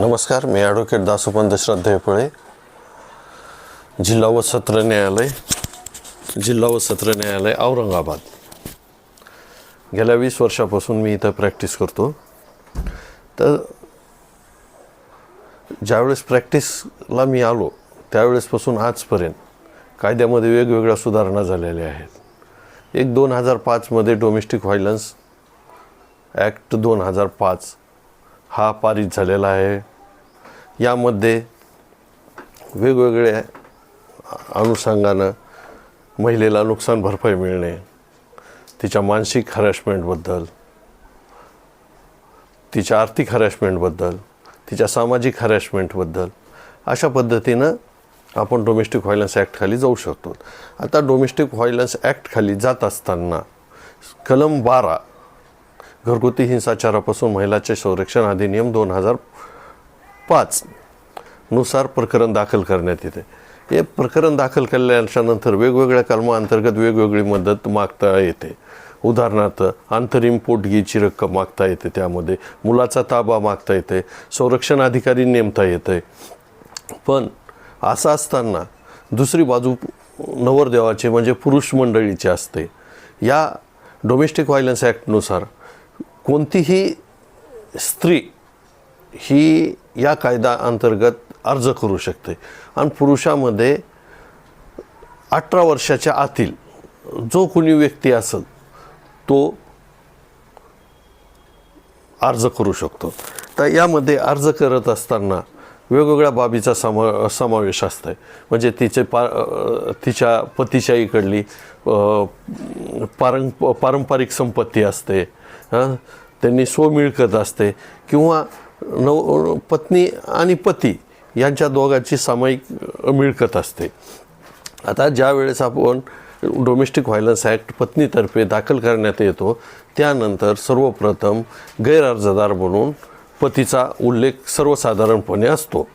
नमस्कार मी ॲडव्होकेट दासोपंत श्रद्धेय पळे जिल्हा व सत्र न्यायालय जिल्हा व सत्र न्यायालय औरंगाबाद. गेल्या वीस वर्षापासून मी इथं प्रॅक्टिस करतो. तर ज्यावेळेस प्रॅक्टिसला मी आलो त्यावेळेसपासून आजपर्यंत कायद्यामध्ये वेगवेगळ्या सुधारणा झालेल्या आहेत. एक दोन हजार पाचमध्ये डोमेस्टिक व्हायलन्स ॲक्ट दोन हजार पाच हा पारित झालेला आहे. यामध्ये वेगवेगळ्या अनुषंगानं महिलेला नुकसान भरपाई मिळणे तिच्या मानसिक हरॅशमेंटबद्दल तिच्या आर्थिक हरॅशमेंटबद्दल तिच्या सामाजिक हरॅशमेंटबद्दल अशा पद्धतीनं आपण डोमेस्टिक व्हायलन्स ॲक्टखाली जाऊ शकतो. आता डोमेस्टिक व्हायलन्स ॲक्टखाली जात असताना कलम बारा घरगुती हिंसाचारापासून महिलाचे संरक्षण अधिनियम दोन हजार पाच नुसार प्रकरण दाखल करण्यात येते. हे प्रकरण दाखल केल्याच्यानंतर वेगवेगळ्या कलमाअंतर्गत वेगवेगळी मदत मागता येते. उदाहरणार्थ अंतरिम पोटगीची रक्कम मागता येते त्यामध्ये मुलाचा ताबा मागता येते संरक्षण अधिकारी नेमता येते. पण असं असताना दुसरी बाजू नवरदेवाचे म्हणजे पुरुष मंडळीचे असते. या डोमेस्टिक व्हायलन्स ॲक्टनुसार कोणतीही स्त्री ही या कायदा अंतर्गत अर्ज करू शकते. आणि पुरुषामध्ये अठरा वर्षाच्या आतील जो कोणी व्यक्ती असेल तो अर्ज करू शकतो. तर यामध्ये अर्ज करत असताना वेगवेगळ्या बाबीचा समा समावेश असतं म्हणजे तिचे पा तिच्या पतीच्या इकडली पारं पारंपरिक संपत्ती असते हां? त्यांनी स्वमिळकत असते. किंवा नव पत्नी आणि पती यांच्या दोघांची सामायिक मिळकत असते. आता ज्या वेळेस आपण डोमेस्टिक व्हायलन्स ॲक्ट पत्नीतर्फे दाखल करण्यात येतो त्यानंतर सर्वप्रथम गैरअर्जदार म्हणून पतीचा उल्लेख सर्वसाधारणपणे असतो.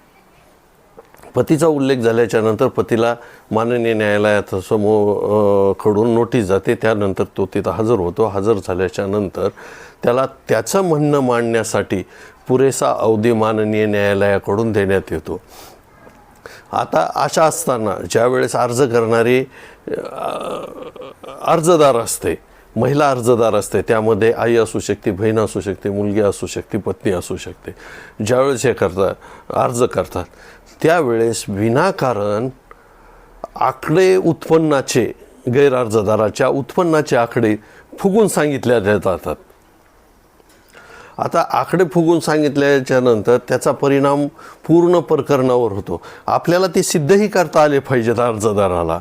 पतीचा उल्लेख झाल्याच्यानंतर पतीला माननीय न्यायालयात समोर कडून नोटीस जाते. त्यानंतर तो तिथं हजर होतो. हजर झाल्याच्यानंतर त्याला त्याचं म्हणणं मांडण्यासाठी पुरेसा अवधी माननीय न्यायालयाकडून देण्यात येतो. आता अशा असताना ज्यावेळेस अर्ज करणारी अर्जदार असते महिला अर्जदार असते त्यामध्ये आई असू शकते बहीण असू शकते मुलगी असू शकते पत्नी असू शकते ज्यावेळेस हे करतात अर्ज करतात त्यावेळेस विनाकारण आकडे उत्पन्नाचे गैरअर्जदाराच्या उत्पन्नाचे आकडे फुगून सांगितल्या जातात. आता आकडे फुगून सांगितल्याच्यानंतर त्याचा परिणाम पूर्ण प्रकरणावर होतो. आपल्याला ते सिद्धही करता आले पाहिजेत अर्जदाराला.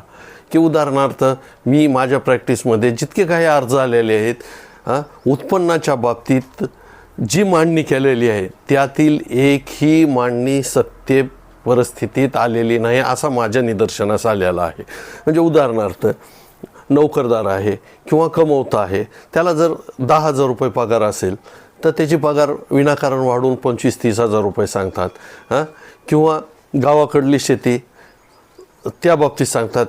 की उदाहरणार्थ मी माझ्या प्रॅक्टिसमध्ये जितके काही अर्ज आलेले आहेत उत्पन्नाच्या बाबतीत जी मांडणी केलेली आहे त्यातील एकही मांडणी सत्य परिस्थितीत आलेली नाही असा माझ्या निदर्शनास आलेला आहे. म्हणजे उदाहरणार्थ नोकरदार आहे किंवा कमवता आहे त्याला जर दहा हजार रुपये पगार असेल तर त्याची पगार विनाकारण वाढून पंचवीस तीस हजार रुपये सांगतात हां? किंवा गावाकडली शेती त्या बाबतीत सांगतात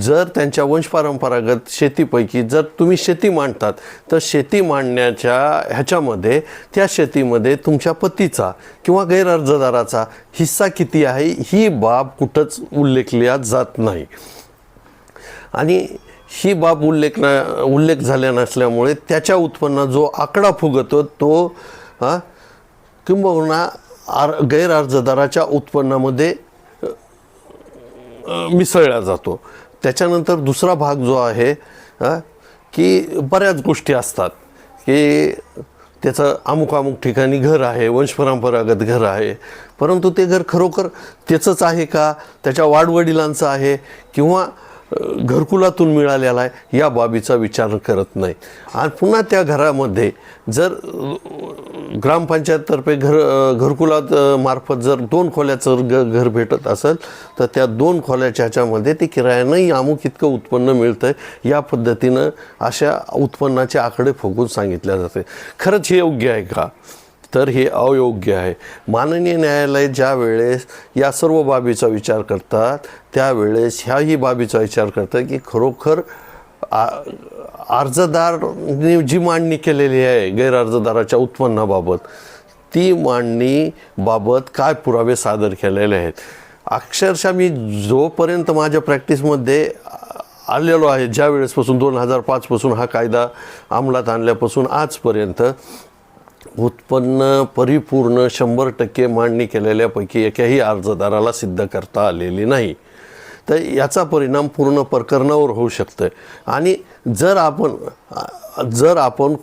जर त्यांच्या वंशपरंपरागत शेतीपैकी जर तुम्ही शेती मांडतात तर शेती मांडण्याच्या ह्याच्यामध्ये त्या शेतीमध्ये तुमच्या पतीचा किंवा गैरअर्जदाराचा हिस्सा किती आहे ही बाब कुठंच उल्लेखल्या जात नाही. आणि ही बाब उल्लेख उल्लेख झाल्या नसल्यामुळे त्याच्या उत्पन्नात जो आकडा फुगतो तो हां किंबहुना आर गैरअर्जदाराच्या उत्पन्नामध्ये मिसळला जातो. त्याच्यानंतर दुसरा भाग जो आहे की बऱ्याच गोष्टी असतात की त्याचं अमुक अमुक ठिकाणी घर आहे वंशपरंपरागत घर आहे परंतु ते घर खरोखर त्याचंच आहे का? त्याच्या वाडवडिलांचं आहे किंवा घरकुलातून मिळालेला आहे या बाबीचा विचार करत नाही. आणि पुन्हा त्या घरामध्ये जर ग्रामपंचायततर्फे घर घरकुलात मार्फत जर दोन खोल्याचं ग घर भेटत असेल तर त्या दोन खोल्याच्या ह्याच्यामध्ये ते किरायानंही अमुक इतकं उत्पन्न मिळतं आहे या पद्धतीनं अशा उत्पन्नाचे आकडे फुगून सांगितल्या जाते. खरंच हे योग्य आहे का? तर हे अयोग्य आहे. माननीय न्यायालय ज्या वेळेस या सर्व बाबीचा विचार करतात त्यावेळेस ह्याही बाबीचा विचार करतात की खरोखर आ अर्जदारने जी मांडणी केलेली आहे गैरअर्जदाराच्या उत्पन्नाबाबत ती मांडणी बाबत काय पुरावे सादर केलेले आहेत? अक्षरशः मी जोपर्यंत माझ्या प्रॅक्टिसमध्ये आलेलो आहे ज्या वेळेसपासून दोन हजार पाचपासून हा कायदा अंमलात आणल्यापासून आजपर्यंत उत्पन्न परिपूर्ण शंभर टक्के मांडणी केलेल्यापैकी एकाही अर्जदाराला सिद्ध करता आलेली नाही. तर याचा परिणाम पूर्ण प्रकरणावर होऊ शकतं आणि जर आपण जर आपण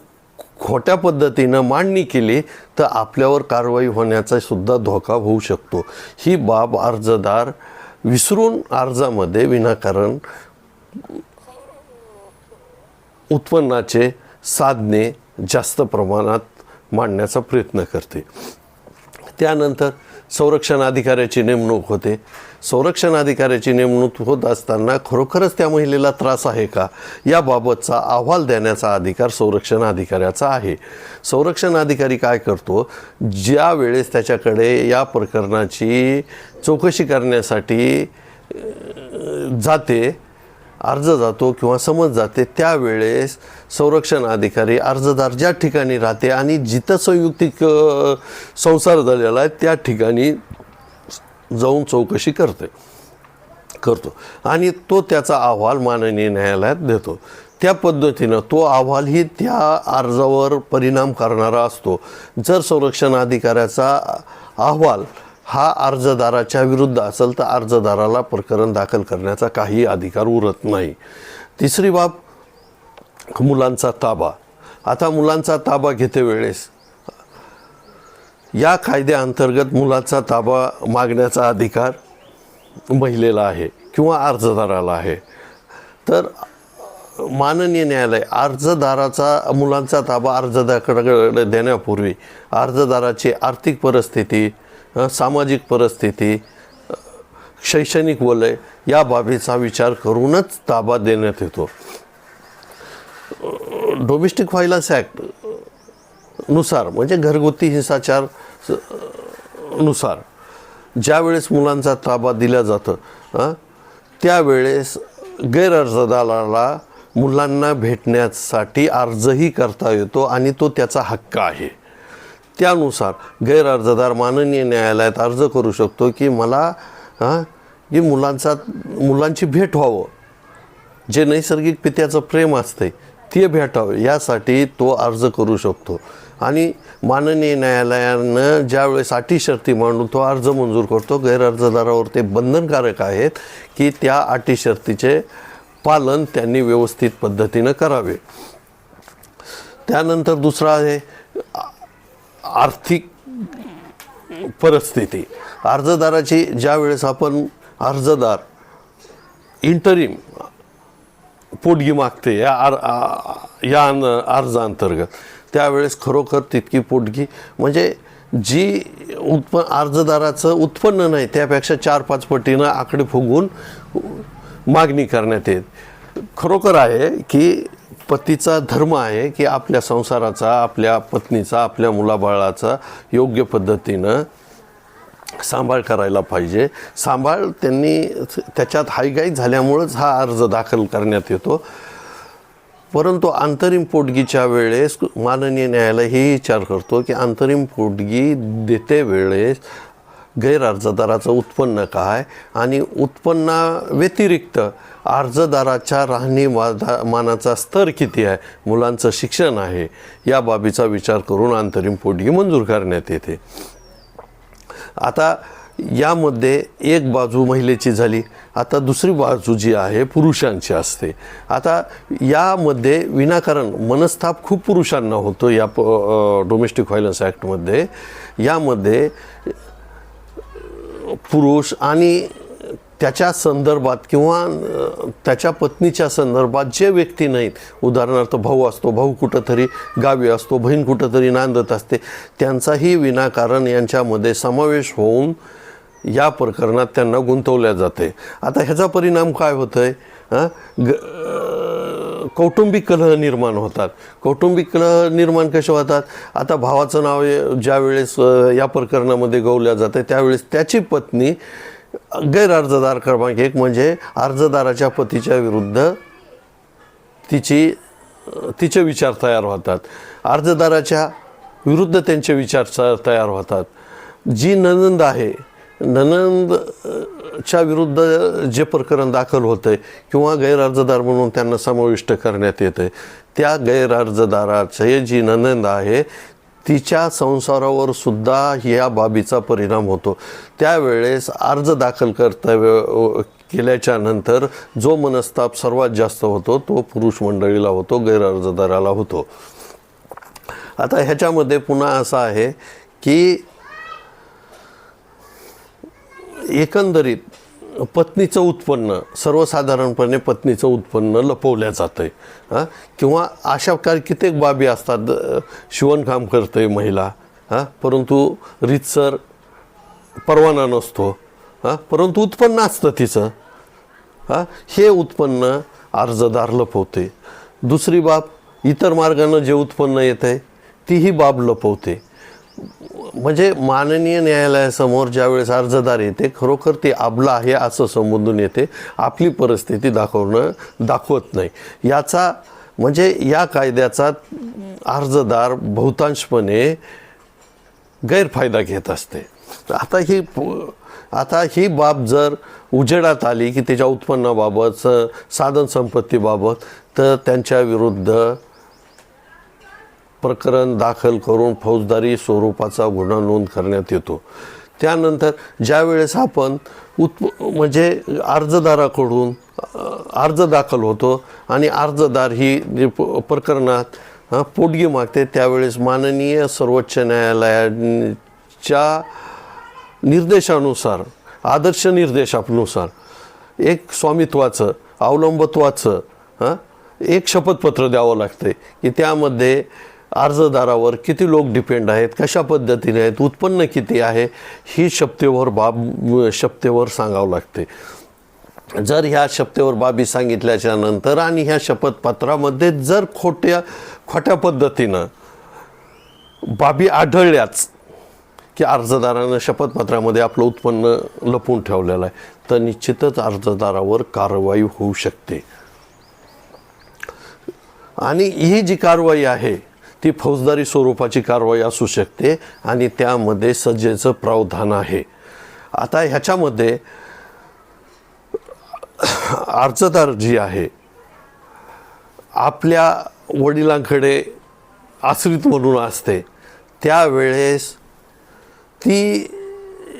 खोट्या पद्धतीनं मांडणी केली तर आपल्यावर कारवाई होण्याचा सुद्धा धोका होऊ शकतो. ही बाब अर्जदार विसरून अर्जामध्ये विनाकारण उत्पन्नाचे साधने जास्त प्रमाणात मांडण्याचा प्रयत्न करते. त्यानंतर संरक्षण अधिकाऱ्याची नेमणूक होते. संरक्षण अधिकाऱ्याची नेमणूक होत असताना खरोखरच त्या महिलेला त्रास आहे का? याबाबतचा अहवाल देण्याचा अधिकार संरक्षण अधिकाऱ्याचा आहे. संरक्षण अधिकारी काय करतो? ज्या वेळेस त्याच्याकडे या प्रकरणाची चौकशी करण्यासाठी जाते अर्ज जातो किंवा समज जाते त्यावेळेस संरक्षण अधिकारी अर्जदार ज्या ठिकाणी राहते आणि जिथं संयुक्तिक संसार झालेला आहे त्या ठिकाणी जाऊन चौकशी करते करतो. आणि तो त्याचा अहवाल माननीय न्यायालयात देतो. त्या पद्धतीनं तो अहवालही त्या अर्जावर परिणाम करणारा असतो. जर संरक्षण अधिकाऱ्याचा अहवाल हा अर्जदाराच्या विरुद्ध असेल तर अर्जदाराला प्रकरण दाखल करण्याचा काही अधिकार उरत नाही. तिसरी बाब मुलांचा ताबा. आता मुलांचा ताबा घेते वेळेस. या कायद्याअंतर्गत मुलाचा ताबा मागण्याचा अधिकार महिलेला आहे किंवा अर्जदाराला आहे. तर माननीय न्यायालय अर्जदाराचा मुलांचा ताबा अर्जदाराकडे देण्यापूर्वी अर्जदाराची आर्थिक परिस्थिती सामाजिक परिस्थिती शैक्षणिक वलय या बाबीचा विचार करूनच ताबा देण्यात येतो. डोमेस्टिक व्हायलन्स ॲक्टनुसार म्हणजे घरगुती हिंसाचारनुसार ज्यावेळेस मुलांचा ताबा दिला जातं त्यावेळेस गैरअर्जदाराला मुलांना भेटण्यासाठी अर्जही करता येतो आणि तो त्याचा हक्क आहे. त्यानुसार गैरअर्जदार माननीय न्यायालयात अर्ज करू शकतो की मला हां की मुलांचा मुलांची भेट व्हावं. जे नैसर्गिक पित्याचं प्रेम असते ते भेटावं. यासाठी तो अर्ज करू शकतो. आणि माननीय न्यायालयानं ज्यावेळेस अटी शर्ती मांडून तो अर्ज मंजूर करतो गैरअर्जदारावर ते बंधनकारक आहेत की त्या अटी शर्तीचे पालन त्यांनी व्यवस्थित पद्धतीनं करावे. त्यानंतर दुसरा आहे आर्थिक परिस्थिती. अर्जदाराची ज्यावेळेस आपण अर्जदार इंटरिम पोटगी मागते या आर या अर्जाअंतर्गत त्यावेळेस खरोखर तितकी पोटगी म्हणजे जी उत्प अर्जदाराचं उत्पन्न नाही त्यापेक्षा चार पाच पटीनं आकडे फुगवून मागणी करण्यात येत. खरोखर आहे की पतीचा धर्म आहे की आपल्या संसाराचा आपल्या पत्नीचा आपल्या मुलाबाळाचा योग्य पद्धतीनं सांभाळ करायला पाहिजे. सांभाळ त्यांनी त्याच्यात हायगाई झाल्यामुळंच हा अर्ज दाखल करण्यात येतो. परंतु अंतरिम पोटगीच्या वेळेस माननीय न्यायालय हे विचार करतो की अंतरिम पोटगी देते वेळेस गैरअर्जदाराचं उत्पन्न काय? आणि उत्पन्ना व्यतिरिक्त अर्जदाराच्या राहणीमानाचा मानाचा स्तर किती आहे? मुलांचं शिक्षण आहे. या बाबीचा विचार करून अंतरिम पोटगी मंजूर करण्यात येते. आता यामध्ये एक बाजू महिलेची झाली. आता दुसरी बाजू जी आहे पुरुषांची असते. आता यामध्ये विनाकारण मनस्ताप खूप पुरुषांना होतो या प डोमेस्टिक व्हायलन्स ॲक्टमध्ये यामध्ये पुरुष आणि त्याच्या संदर्भात किंवा त्याच्या पत्नीच्या संदर्भात जे व्यक्ती नाहीत उदाहरणार्थ भाऊ असतो भाऊ कुठंतरी गावी असतो बहीण कुठंतरी नांदत असते त्यांचाही विनाकारण यांच्यामध्ये समावेश होऊन या प्रकरणात त्यांना गुंतवल्या जाते. आता ह्याचा परिणाम काय होतो आहे ग कौटुंबिक कलह निर्माण होतात. कौटुंबिक कलह निर्माण कसे होतात? आता भावाचं नाव ज्यावेळेस या प्रकरणामध्ये गवल्या जाते त्यावेळेस त्याची पत्नी गैरअर्जदार क्रमांक एक म्हणजे अर्जदाराच्या पतीच्या विरुद्ध तिची तिचे विचार तयार होतात. अर्जदाराच्या विरुद्ध त्यांचे विचार तयार होतात. जी ननंद आहे ननंदच्या विरुद्ध जे प्रकरण दाखल होतं आहे किंवा गैरअर्जदार म्हणून त्यांना समाविष्ट करण्यात येतं आहे त्या गैरअर्जदाराचे जी ननंद आहे तिच्या संसारावर सुद्धा या बाबीचा परिणाम होतो. त्यावेळेस अर्ज दाखल करता केल्याच्यानंतर जो मनस्ताप सर्वात जास्त होतो तो पुरुष मंडळीला होतो गैरअर्जदाराला होतो. आता ह्याच्यामध्ये पुन्हा असं आहे की एकंदरीत पत्नीचं उत्पन्न सर्वसाधारणपणे पत्नीचं उत्पन्न लपवल्या जातं आहे हां? किंवा अशा काही कित्येक बाबी असतात शिवणकाम करते महिला हां? परंतु रीतसर परवाना नसतो हां? परंतु उत्पन्न असतं तिचं हां? हे उत्पन्न अर्जदार लपवते. दुसरी बाब इतर मार्गानं जे उत्पन्न येतं आहे तीही बाब लपवते. म्हणजे माननीय न्यायालयासमोर ज्यावेळेस अर्जदार येते खरोखर ते आबला आहे असं संबोधून येते आपली परिस्थिती दाखवणं दाखवत नाही. याचा म्हणजे या कायद्याचा अर्जदार बहुतांशपणे गैरफायदा घेत असते. आता ही प- आता ही बाब जर उजेडात आली की त्याच्या उत्पन्नाबाबत साधन संपत्तीबाबत तर त्यांच्या विरुद्ध प्रकरण दाखल करून फौजदारी स्वरूपाचा गुन्हा नोंद करण्यात येतो. त्यानंतर ज्यावेळेस आपण उत्प म्हणजे अर्जदाराकडून अर्ज दाखल होतो आणि अर्जदार ही प- प्रकरणात पोटगी मागते त्यावेळेस माननीय सर्वोच्च न्यायालयाच्या निर्देशानुसार आदर्श निर्देशानुसार एक स्वामित्वाचं अवलंबत्वाचं हां एक शपथपत्र द्यावं लागते की त्यामध्ये अर्जदारावर किती लोक डिपेंड आहेत कशा पद्धतीने आहेत उत्पन्न किती आहे ही शपथेवर बाब शपथेवर सांगावं लागते. जर ह्या शपथेवर बाबी सांगितल्याच्या नंतर आणि ह्या शपथपत्रामध्ये जर खोट्या खोट्या पद्धतीनं बाबी आढळल्याच की अर्जदारानं शपथपत्रामध्ये आपलं उत्पन्न लपून ठेवलेलं आहे तर निश्चितच अर्जदारावर कारवाई होऊ शकते. आणि ही जी कारवाई आहे ती फौजदारी स्वरूपाची कारवाई असू शकते आणि त्यामध्ये सजेचं प्रावधान आहे. आता ह्याच्यामध्ये अर्जदार जी आहे आपल्या वडिलांकडे आश्रित म्हणून असते. त्यावेळेस ती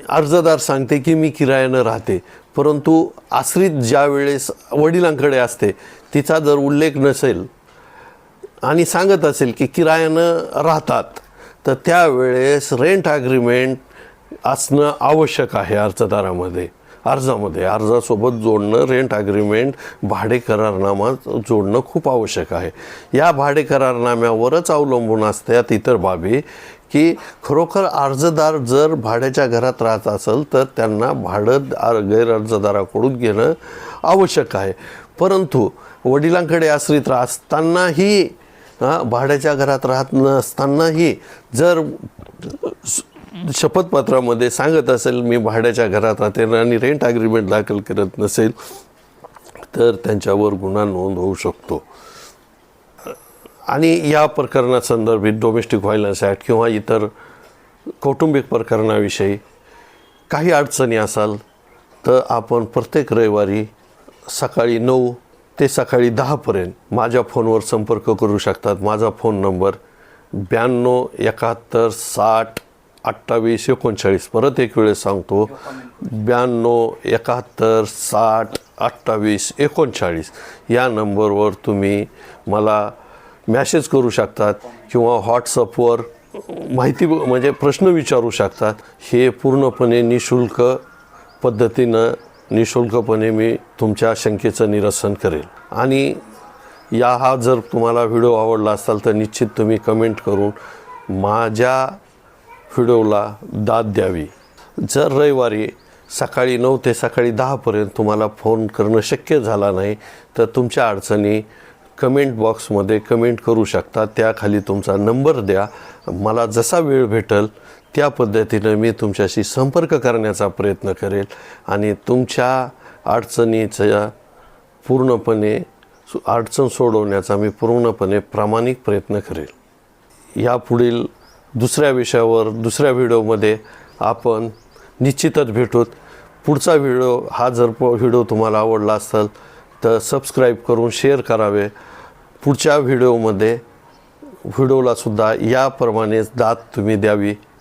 अर्जदार सांगते की मी किरायानं राहते परंतु आश्रित ज्या वेळेस वडिलांकडे असते तिचा जर उल्लेख नसेल आणि सांगत असेल की किरायानं राहतात तर त्यावेळेस रेंट ॲग्रीमेंट असणं आवश्यक आहे अर्जदारामध्ये. अर्जामध्ये अर्जासोबत जोडणं रेंट ॲग्रीमेंट भाडे करारनामा जोडणं खूप आवश्यक आहे. या भाडे करारनाम्यावरच अवलंबून असतात इतर बाबी की खरोखर अर्जदार जर भाड्याच्या घरात राहत असेल तर त्यांना भाडं गैरअर्जदाराकडून घेणं आवश्यक आहे. परंतु वडिलांकडे आश्रित असतानाही भाड्याच्या घरात राहत नसतानाही जर शपथपत्रामध्ये सांगत असेल मी भाड्याच्या घरात राहते आणि रेंट ॲग्रीमेंट दाखल करत नसेल तर त्यांच्यावर गुन्हा नोंद होऊ शकतो. आणि या प्रकरणासंदर्भित डोमेस्टिक व्हायलन्स ॲक्ट किंवा इतर कौटुंबिक प्रकरणाविषयी काही अडचणी असाल तर आपण प्रत्येक रविवारी सकाळी नऊ ते सकाळी दहापर्यंत माझ्या फोनवर संपर्क करू शकतात. माझा फोन नंबर ब्याण्णव एकाहत्तर साठ अठ्ठावीस एकोणचाळीस. परत एक वेळेस सांगतो. ब्याण्णव एकाहत्तर साठ अठ्ठावीस एकोणचाळीस. या नंबरवर तुम्ही मला मॅसेज करू शकतात किंवा व्हॉट्सअपवर माहिती म्हणजे प्रश्न विचारू शकतात. हे पूर्णपणे निशुल्क पद्धतीनं निशुल्कपणे मी तुमच्या शंकेचं निरसन करेल. आणि या हा जर तुम्हाला व्हिडिओ आवडला असाल तर निश्चित तुम्ही कमेंट करून माझ्या व्हिडिओला दाद द्यावी. जर रविवारी सकाळी नऊ ते सकाळी दहापर्यंत तुम्हाला फोन करणं शक्य झाला नाही तर तुमच्या अडचणी कमेंट बॉक्समध्ये कमेंट करू शकता. त्याखाली तुमचा नंबर द्या. मला जसा वेळ भेटेल त्या पद्धतीनं मी तुमच्याशी संपर्क करण्याचा प्रयत्न करेल आणि तुमच्या अडचणीचा पूर्णपणे अडचण सोडवण्याचा मी पूर्णपणे प्रामाणिक प्रयत्न करेल. यापुढील दुसऱ्या विषयावर दुसऱ्या व्हिडिओमध्ये आपण निश्चितच भेटूत. पुढचा व्हिडिओ हा जर व्हिडिओ तुम्हाला आवडला असेल तर सबस्क्राईब करून शेअर करावे. पुढच्या व्हिडिओमध्ये व्हिडिओलासुद्धा याप्रमाणेच दाद तुम्ही द्यावी.